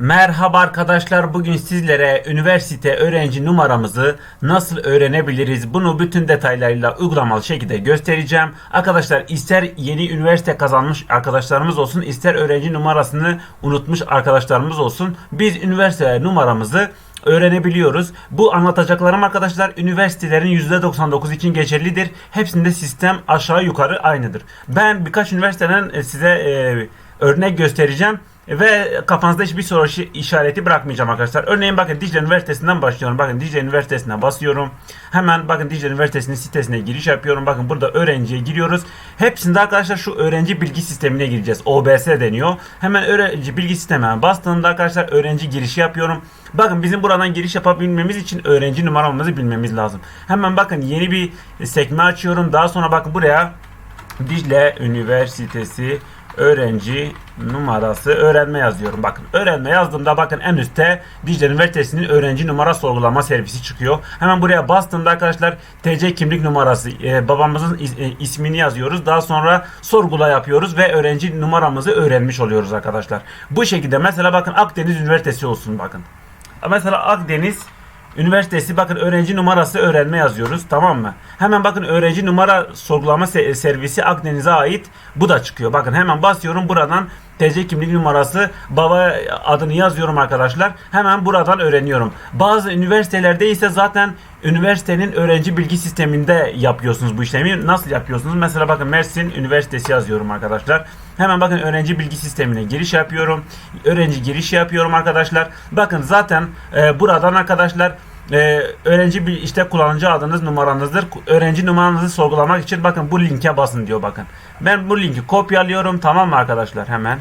Merhaba arkadaşlar. Bugün sizlere üniversite öğrenci numaramızı nasıl öğrenebiliriz? Bunu bütün detaylarıyla uygulamalı şekilde göstereceğim. Arkadaşlar ister yeni üniversite kazanmış arkadaşlarımız olsun, ister öğrenci numarasını unutmuş arkadaşlarımız olsun. Biz üniversite numaramızı öğrenebiliyoruz. Bu anlatacaklarım arkadaşlar üniversitelerin %99 için geçerlidir. Hepsinde sistem aşağı yukarı aynıdır. Ben birkaç üniversiteden size e, örnek göstereceğim ve kafanızda hiçbir soru işareti bırakmayacağım arkadaşlar. Örneğin bakın Dicle Üniversitesi'nden başlıyorum. Bakın Dicle Üniversitesi'ne basıyorum. Hemen bakın Dicle Üniversitesi'nin sitesine giriş yapıyorum. Bakın burada öğrenciye giriyoruz. Hepsinde arkadaşlar şu öğrenci bilgi sistemine gireceğiz. OBS deniyor. Hemen öğrenci bilgi sistemine bastığımda arkadaşlar öğrenci girişi yapıyorum. Bakın bizim buradan giriş yapabilmemiz için öğrenci numaramızı bilmemiz lazım. Hemen bakın yeni bir sekme açıyorum. Daha sonra bakın buraya Dicle Üniversitesi öğrenci numarası öğrenme yazıyorum. Bakın öğrenme yazdığımda bakın en üstte Dicle Üniversitesi'nin öğrenci numara sorgulama servisi çıkıyor. Hemen buraya bastığımda arkadaşlar TC kimlik numarası e, babamızın is- e, ismini yazıyoruz. Daha sonra sorgula yapıyoruz ve öğrenci numaramızı öğrenmiş oluyoruz arkadaşlar. Bu şekilde mesela bakın Akdeniz Üniversitesi olsun bakın. Mesela Akdeniz Üniversitesi bakın öğrenci numarası öğrenme yazıyoruz tamam mı? Hemen bakın öğrenci numara sorgulama se- servisi Akdeniz'e ait bu da çıkıyor. Bakın hemen basıyorum buradan TC kimlik numarası baba adını yazıyorum arkadaşlar. Hemen buradan öğreniyorum. Bazı üniversitelerde ise zaten üniversitenin öğrenci bilgi sisteminde yapıyorsunuz bu işlemi. Nasıl yapıyorsunuz? Mesela bakın Mersin Üniversitesi yazıyorum arkadaşlar. Hemen bakın öğrenci bilgi sistemine giriş yapıyorum. Öğrenci girişi yapıyorum arkadaşlar. Bakın zaten e, buradan arkadaşlar e, öğrenci bir işte kullanıcı adınız numaranızdır. Öğrenci numaranızı sorgulamak için bakın bu linke basın diyor bakın. Ben bu linki kopyalıyorum tamam mı arkadaşlar hemen.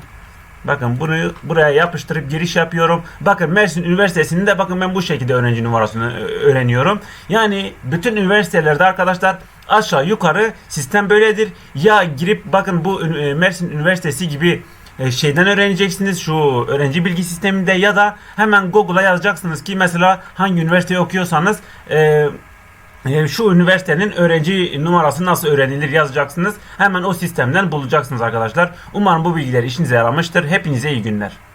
Bakın bunu buraya yapıştırıp giriş yapıyorum. Bakın Mersin Üniversitesi'nde bakın ben bu şekilde öğrenci numarasını e, öğreniyorum. Yani bütün üniversitelerde arkadaşlar aşağı yukarı sistem böyledir. Ya girip bakın bu e, Mersin Üniversitesi gibi e, şeyden öğreneceksiniz şu öğrenci bilgi sisteminde ya da hemen Google'a yazacaksınız ki mesela hangi üniversiteyi okuyorsanız e, e, şu üniversitenin öğrenci numarası nasıl öğrenilir yazacaksınız. Hemen o sistemden bulacaksınız arkadaşlar. Umarım bu bilgiler işinize yaramıştır. Hepinize iyi günler.